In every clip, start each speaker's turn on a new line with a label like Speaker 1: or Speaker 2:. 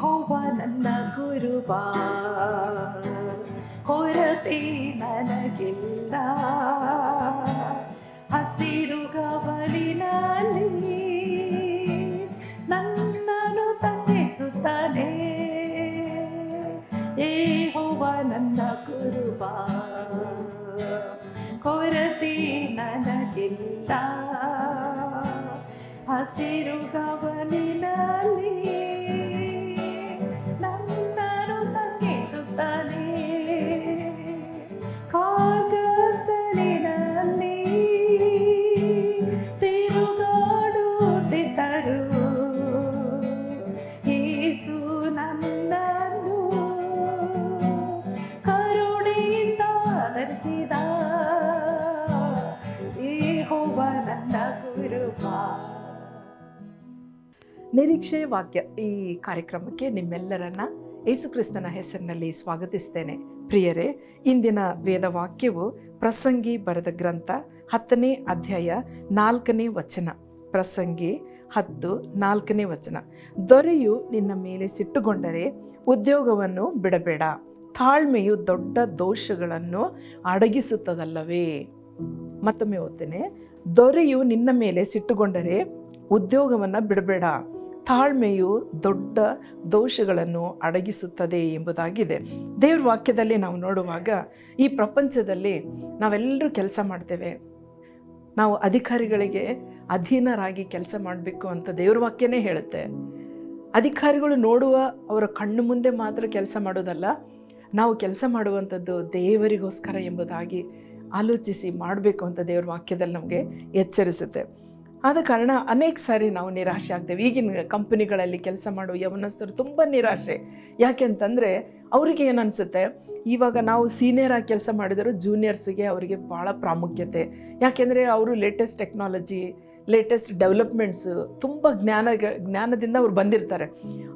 Speaker 1: ಹೋವ ನನ್ನ ಗುರುವ ಕೊರತೆ ನನಗಿಲ್ಲ ಹಸಿರು ಗವಲಿನಲ್ಲಿ ನನ್ನನ್ನು ತಂಗಿಸುತ್ತಾನೆ. ಏ ಹೋವ ನನ್ನ ಗುರುವ ಕೊರತೆ ನನಗಿಲ್ಲ. ಹಸಿರು ಗವಲಿನಲ್ಲಿ ನಿರೀಕ್ಷೆ ವಾಕ್ಯ ಈ ಕಾರ್ಯಕ್ರಮಕ್ಕೆ ನಿಮ್ಮೆಲ್ಲರನ್ನ ಯೇಸುಕ್ರಿಸ್ತನ ಹೆಸರಿನಲ್ಲಿ ಸ್ವಾಗತಿಸ್ತೇನೆ. ಪ್ರಿಯರೇ, ಇಂದಿನ ವೇದ ವಾಕ್ಯವು ಪ್ರಸಂಗಿ ಬರೆದ ಗ್ರಂಥ ಹತ್ತನೇ ಅಧ್ಯಾಯ ನಾಲ್ಕನೇ ವಚನ. ಪ್ರಸಂಗಿ ಹತ್ತು ನಾಲ್ಕನೇ ವಚನ. ದೊರೆಯು ನಿನ್ನ ಮೇಲೆ ಸಿಟ್ಟುಗೊಂಡರೆ ಉದ್ಯೋಗವನ್ನು ಬಿಡಬೇಡ. ತಾಳ್ಮೆಯು ದೊಡ್ಡ ದೋಷಗಳನ್ನು ಅಡಗಿಸುತ್ತದಲ್ಲವೇ? ಮತ್ತೊಮ್ಮೆ ಓದ್ತೇನೆ. ದೊರೆಯು ನಿನ್ನ ಮೇಲೆ ಸಿಟ್ಟುಗೊಂಡರೆ ಉದ್ಯೋಗವನ್ನು ಬಿಡಬೇಡ. ತಾಳ್ಮೆಯು ದೊಡ್ಡ ದೋಷಗಳನ್ನು ಅಡಗಿಸುತ್ತದೆ ಎಂಬುದಾಗಿದೆ. ದೇವ್ರ ವಾಕ್ಯದಲ್ಲಿ ನಾವು ನೋಡುವಾಗ ಈ ಪ್ರಪಂಚದಲ್ಲಿ ನಾವೆಲ್ಲರೂ ಕೆಲಸ ಮಾಡ್ತೇವೆ. ನಾವು ಅಧಿಕಾರಿಗಳಿಗೆ ಅಧೀನರಾಗಿ ಕೆಲಸ ಮಾಡಬೇಕು ಅಂತ ದೇವ್ರ ವಾಕ್ಯನೇ ಹೇಳುತ್ತೆ. ಅಧಿಕಾರಿಗಳು ನೋಡುವ ಅವರ ಕಣ್ಣು ಮುಂದೆ ಮಾತ್ರ ಕೆಲಸ ಮಾಡೋದಲ್ಲ, ನಾವು ಕೆಲಸ ಮಾಡುವಂಥದ್ದು ದೇವರಿಗೋಸ್ಕರ ಎಂಬುದಾಗಿ ಆಲೋಚಿಸಿ ಮಾಡಬೇಕು ಅಂತ ದೇವ್ರ ವಾಕ್ಯದಲ್ಲಿ ನಮಗೆ ಎಚ್ಚರಿಸುತ್ತೆ. ಆದ ಕಾರಣ ಅನೇಕ ಸಾರಿ ನಾವು ನಿರಾಶೆ ಆಗ್ತೇವೆ. ಈಗಿನ ಕಂಪನಿಗಳಲ್ಲಿ ಕೆಲಸ ಮಾಡುವ ಯವನಸ್ಥರು ತುಂಬ ನಿರಾಶೆ. ಯಾಕೆ ಅಂತಂದರೆ ಅವ್ರಿಗೆ ಏನು ಅನಿಸುತ್ತೆ? ಇವಾಗ ನಾವು ಸೀನಿಯರ್ ಆಗಿ ಕೆಲಸ ಮಾಡಿದರೂ ಜೂನಿಯರ್ಸ್ಗೆ ಅವರಿಗೆ ಭಾಳ ಪ್ರಾಮುಖ್ಯತೆ. ಯಾಕೆಂದರೆ ಅವರು ಲೇಟೆಸ್ಟ್ ಟೆಕ್ನಾಲಜಿ ಲೇಟೆಸ್ಟ್ ಡೆವಲಪ್ಮೆಂಟ್ಸು ತುಂಬ ಜ್ಞಾನ, ಜ್ಞಾನದಿಂದ ಅವ್ರು ಬಂದಿರ್ತಾರೆ.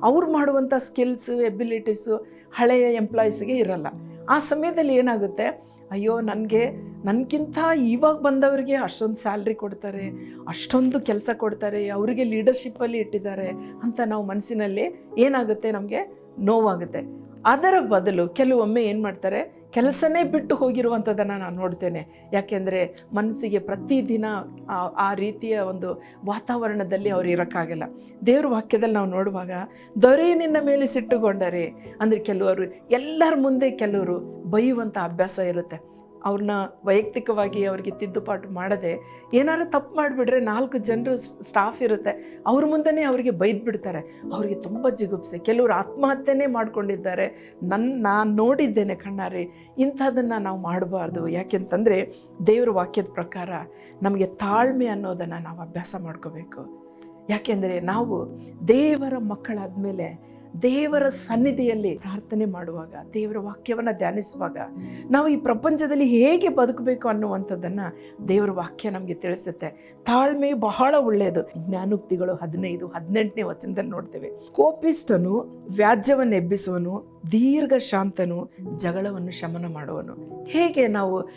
Speaker 1: ಅವ್ರು ಮಾಡುವಂಥ ಸ್ಕಿಲ್ಸು ಎಬಿಲಿಟೀಸು ಹಳೆಯ ಎಂಪ್ಲಾಯೀಸ್ಗೆ ಇರಲ್ಲ. ಆ ಸಮಯದಲ್ಲಿ ಏನಾಗುತ್ತೆ? ಅಯ್ಯೋ, ನನಗೆ ನನಗಿಂತ ಇವಾಗ ಬಂದವರಿಗೆ ಅಷ್ಟೊಂದು ಸ್ಯಾಲ್ರಿ ಕೊಡ್ತಾರೆ, ಅಷ್ಟೊಂದು ಕೆಲಸ ಕೊಡ್ತಾರೆ, ಅವರಿಗೆ ಲೀಡರ್ಶಿಪ್ಪಲ್ಲಿ ಇಟ್ಟಿದ್ದಾರೆ ಅಂತ ನಾವು ಮನಸ್ಸಿನಲ್ಲಿ ಏನಾಗುತ್ತೆ ನಮಗೆ? ನೋವಾಗುತ್ತೆ. ಅದರ ಬದಲು ಕೆಲವೊಮ್ಮೆ ಏನು ಮಾಡ್ತಾರೆ? ಕೆಲಸನೇ ಬಿಟ್ಟು ಹೋಗಿರುವಂಥದ್ದನ್ನು ನಾನು ನೋಡ್ತೇನೆ. ಯಾಕೆಂದರೆ ಮನಸ್ಸಿಗೆ ಪ್ರತಿದಿನ ಆ- ರೀತಿಯ ಒಂದು ವಾತಾವರಣದಲ್ಲಿ ಅವ್ರು ಇರೋಕ್ಕಾಗಲ್ಲ. ದೇವ್ರ ವಾಕ್ಯದಲ್ಲಿ ನಾವು ನೋಡುವಾಗ, ದೊರೆ ನಿನ್ನ ಮೇಲೆ ಸಿಟ್ಟುಗೊಂಡರೆ ಅಂದರೆ ಕೆಲವರು, ಎಲ್ಲರ ಮುಂದೆ ಕೆಲವರು ಬೈಯುವಂಥ ಅಭ್ಯಾಸ ಇರುತ್ತೆ. ಅವ್ರನ್ನ ವೈಯಕ್ತಿಕವಾಗಿ ಅವ್ರಿಗೆ ತಿದ್ದುಪಾಟು ಮಾಡದೆ ಏನಾರು ತಪ್ಪು ಮಾಡಿಬಿಟ್ರೆ ನಾಲ್ಕು ಜನರು ಸ್ಟಾಫ್ ಇರುತ್ತೆ. ಅವ್ರ ಮುಂದೆನೇ ಅವರಿಗೆ ಬೈದ್ಬಿಡ್ತಾರೆ. ಅವರಿಗೆ ತುಂಬ ಜಿಗುಪ್ಸೆ. ಕೆಲವರು ಆತ್ಮಹತ್ಯೆನೇ ಮಾಡ್ಕೊಂಡಿದ್ದಾರೆ. ನನ್ನ ನಾನು ನೋಡಿದ್ದೇನೆ ಕಣ್ಣಾರಿ. ಇಂಥದನ್ನು ನಾವು ಮಾಡಬಾರ್ದು. ಯಾಕೆಂತಂದರೆ ದೇವ್ರ ವಾಕ್ಯದ ಪ್ರಕಾರ ನಮಗೆ ತಾಳ್ಮೆ ಅನ್ನೋದನ್ನು ನಾವು ಅಭ್ಯಾಸ ಮಾಡ್ಕೋಬೇಕು. ಯಾಕೆಂದರೆ ನಾವು ದೇವರ ಮಕ್ಕಳಾದಮೇಲೆ ದೇವರ ಸನ್ನಿಧಿಯಲ್ಲಿ ಪ್ರಾರ್ಥನೆ ಮಾಡುವಾಗ, ದೇವರ ವಾಕ್ಯವನ್ನು ಧ್ಯಾನಿಸುವಾಗ ನಾವು ಈ ಪ್ರಪಂಚದಲ್ಲಿ ಹೇಗೆ ಬದುಕಬೇಕು ಅನ್ನುವಂಥದ್ದನ್ನು ದೇವರ ವಾಕ್ಯ ನಮಗೆ ತಿಳಿಸುತ್ತೆ. ತಾಳ್ಮೆ ಬಹಳ ಒಳ್ಳೆಯದು. ಜ್ಞಾನೋಕ್ತಿಗಳು ಹದಿನೈದು, ಹದಿನೆಂಟನೇ ವಚನದಲ್ಲಿ ನೋಡ್ತೇವೆ. ಕೋಪಿಷ್ಟನು ವ್ಯಾಜ್ಯವನ್ನು ಎಬ್ಬಿಸುವನು, ದೀರ್ಘ ಶಾಂತನು, ಜಗಳವನ್ನು ಶಮನ ಮಾಡುವನು. ಹೇಗೆ ನಾವು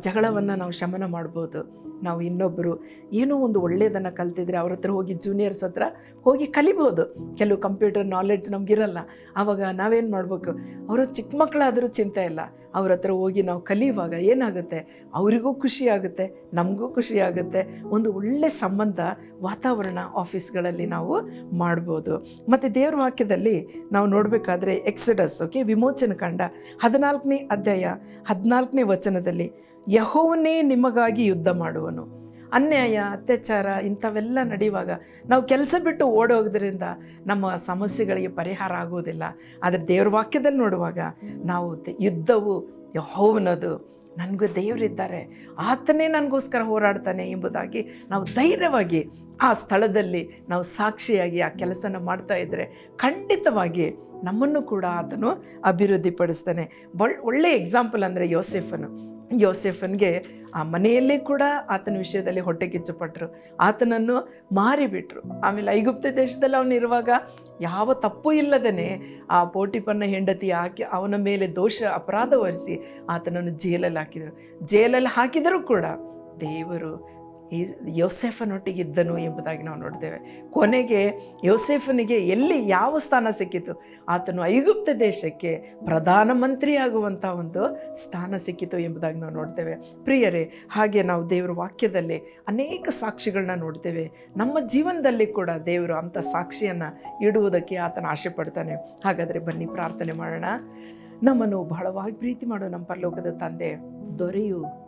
Speaker 1: ಜಗಳವನ್ನು ನಾವು ಶಮನ ಮಾಡ್ಬೋದು? ನಾವು ಇನ್ನೊಬ್ಬರು ಏನೋ ಒಂದು ಒಳ್ಳೆಯದನ್ನು ಕಲ್ತಿದ್ರೆ ಅವ್ರ ಹತ್ರ ಹೋಗಿ ಜೂನಿಯರ್ಸ್ ಹತ್ರ ಹೋಗಿ ಕಲಿಬೋದು. ಕೆಲವು ಕಂಪ್ಯೂಟರ್ ನಾಲೆಡ್ಜ್ ನಮಗಿರಲ್ಲ. ಆವಾಗ ನಾವೇನು ಮಾಡಬೇಕು? ಅವರು ಚಿಕ್ಕ ಮಕ್ಕಳಾದರೂ ಚಿಂತೆ ಇಲ್ಲ. ಅವ್ರ ಹತ್ರ ಹೋಗಿ ನಾವು ಕಲಿಯುವಾಗ ಏನಾಗುತ್ತೆ? ಅವರಿಗೂ ಖುಷಿ ಆಗುತ್ತೆ, ನಮಗೂ ಖುಷಿ ಆಗುತ್ತೆ. ಒಂದು ಒಳ್ಳೆ ಸಂಬಂಧ ವಾತಾವರಣ ಆಫೀಸ್ಗಳಲ್ಲಿ ನಾವು ಮಾಡ್ಬೋದು. ಮತ್ತು ದೇವ್ರ ವಾಕ್ಯದಲ್ಲಿ ನಾವು ನೋಡಬೇಕಾದ್ರೆ ಎಕ್ಸಡಸ್ ಓಕೆ ವಿಮೋಚನ ಕಂಡ ಹದಿನಾಲ್ಕನೇ ಅಧ್ಯಾಯ ಹದಿನಾಲ್ಕನೇ ವಚನದಲ್ಲಿ ಯಹೋವನೇ ನಿಮಗಾಗಿ ಯುದ್ಧ ಮಾಡುವನು. ಅನ್ಯಾಯ, ಅತ್ಯಾಚಾರ ಇಂಥವೆಲ್ಲ ನಡೆಯುವಾಗ ನಾವು ಕೆಲಸ ಬಿಟ್ಟು ಓಡೋಗೋದ್ರಿಂದ ನಮ್ಮ ಸಮಸ್ಯೆಗಳಿಗೆ ಪರಿಹಾರ ಆಗುವುದಿಲ್ಲ. ಆದರೆ ದೇವ್ರ ವಾಕ್ಯದಲ್ಲಿ ನೋಡುವಾಗ ನಾವು ಯುದ್ಧವು ಯಹೋವನದು. ನನಗೂ ದೇವರಿದ್ದಾರೆ. ಆತನೇ ನನಗೋಸ್ಕರ ಹೋರಾಡ್ತಾನೆ ಎಂಬುದಾಗಿ ನಾವು ಧೈರ್ಯವಾಗಿ ಆ ಸ್ಥಳದಲ್ಲಿ ನಾವು ಸಾಕ್ಷಿಯಾಗಿ ಆ ಕೆಲಸನ ಮಾಡ್ತಾ ಇದ್ದರೆ ಖಂಡಿತವಾಗಿ ನಮ್ಮನ್ನು ಕೂಡ ಆತನು ಅಭಿವೃದ್ಧಿಪಡಿಸ್ತಾನೆ. ಬಳ್ ಒಳ್ಳೆ ಎಕ್ಸಾಂಪಲ್ ಅಂದರೆ ಯೋಸೆಫನು. ಯೋಸೆಫನ್ಗೆ ಆ ಮನೆಯಲ್ಲೇ ಕೂಡ ಆತನ ವಿಷಯದಲ್ಲಿ ಹೊಟ್ಟೆ ಕಿಚ್ಚುಪಟ್ಟರು ಆತನನ್ನು ಮಾರಿಬಿಟ್ರು. ಆಮೇಲೆ ಐಗುಪ್ತ ದೇಶದಲ್ಲಿ ಅವನಿರುವಾಗ ಯಾವ ತಪ್ಪು ಇಲ್ಲದೇ ಆ ಪೋಟಿಪನ್ನ ಹೆಂಡತಿ ಹಾಕಿ ಅವನ ಮೇಲೆ ದೋಷ, ಅಪರಾಧ ಆತನನ್ನು ಜೇಲಲ್ಲಿ ಹಾಕಿದರು. ಜೇಲಲ್ಲಿ ಹಾಕಿದರೂ ಕೂಡ ದೇವರು ಈ ಯೋಸೆಫನೊಟ್ಟಿಗಿದ್ದನು ಎಂಬುದಾಗಿ ನಾವು ನೋಡ್ತೇವೆ. ಕೊನೆಗೆ ಯೋಸೆಫನಿಗೆ ಎಲ್ಲಿ ಯಾವ ಸ್ಥಾನ ಸಿಕ್ಕಿತು? ಆತನು ಐಗುಪ್ತ ದೇಶಕ್ಕೆ ಪ್ರಧಾನಮಂತ್ರಿಯಾಗುವಂಥ ಒಂದು ಸ್ಥಾನ ಸಿಕ್ಕಿತು ಎಂಬುದಾಗಿ ನಾವು ನೋಡ್ತೇವೆ. ಪ್ರಿಯರೇ, ಹಾಗೆ ನಾವು ದೇವರ ವಾಕ್ಯದಲ್ಲಿ ಅನೇಕ ಸಾಕ್ಷಿಗಳನ್ನ ನೋಡ್ತೇವೆ. ನಮ್ಮ ಜೀವನದಲ್ಲಿ ಕೂಡ ದೇವರು ಅಂಥ ಸಾಕ್ಷಿಯನ್ನು ಇಡುವುದಕ್ಕೆ ಆತನ ಆಸೆ ಪಡ್ತಾನೆ. ಹಾಗಾದರೆ ಬನ್ನಿ ಪ್ರಾರ್ಥನೆ ಮಾಡೋಣ. ನಮ್ಮನ್ನು ಬಹಳವಾಗಿ ಪ್ರೀತಿ ಮಾಡೋ ನಮ್ಮ ಪರಲೋಕದ ತಂದೆ. ದೊರೆಯು.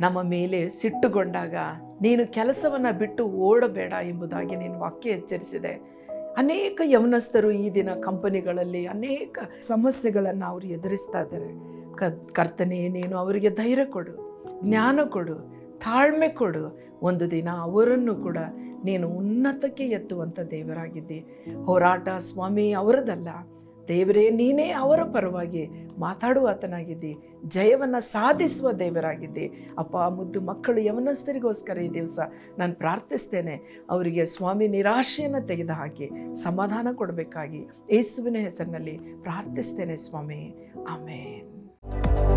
Speaker 1: ನಮ್ಮ ಮೇಲೆ ಸಿಟ್ಟುಗೊಂಡಾಗ ನೀನು ಕೆಲಸವನ್ನು ಬಿಟ್ಟು ಓಡಬೇಡ ಎಂಬುದಾಗಿ ನೀನು ವಾಕ್ಯ ಎಚ್ಚರಿಸಿದೆ. ಅನೇಕ ಯವನಸ್ಥರು ಈ ದಿನ ಕಂಪನಿಗಳಲ್ಲಿ ಅನೇಕ ಸಮಸ್ಯೆಗಳನ್ನು ಅವರು ಎದುರಿಸ್ತಾ ಇದ್ದಾರೆ. ಕ ಕರ್ತನೆ, ನೀನು ಅವರಿಗೆ ಧೈರ್ಯ ಕೊಡು, ಜ್ಞಾನ ಕೊಡು, ತಾಳ್ಮೆ ಕೊಡು. ಒಂದು ದಿನ ಅವರನ್ನು ಕೂಡ ನೀನು ಉನ್ನತಕ್ಕೆ ಎತ್ತುವಂಥ ದೇವರಾಗಿದ್ದಿ. ಹೋರಾಟ ಸ್ವಾಮಿ ಅವರದಲ್ಲ. ದೇವರೇ, ನೀನೇ ಅವರ ಪರವಾಗಿ ಮಾತಾಡುವ ಆತನಾಗಿದ್ದಿ ಜಯವನ್ನು ಸಾಧಿಸುವ ದೇವರಾಗಿದ್ದಿ. ಅಪ್ಪ, ಮುದ್ದು ಮಕ್ಕಳು ಯವನಸ್ಥರಿಗೋಸ್ಕರ ಈ ದಿವಸ ನಾನು ಪ್ರಾರ್ಥಿಸ್ತೇನೆ. ಅವರಿಗೆ ಸ್ವಾಮಿ ನಿರಾಶೆಯನ್ನು ತೆಗೆದುಹಾಕಿ ಸಮಾಧಾನ ಕೊಡಬೇಕಾಗಿ. ಯೇಸುವಿನ ಹೆಸರಿನಲ್ಲಿ ಪ್ರಾರ್ಥಿಸ್ತೇನೆ ಸ್ವಾಮಿ. ಆಮೇನ್.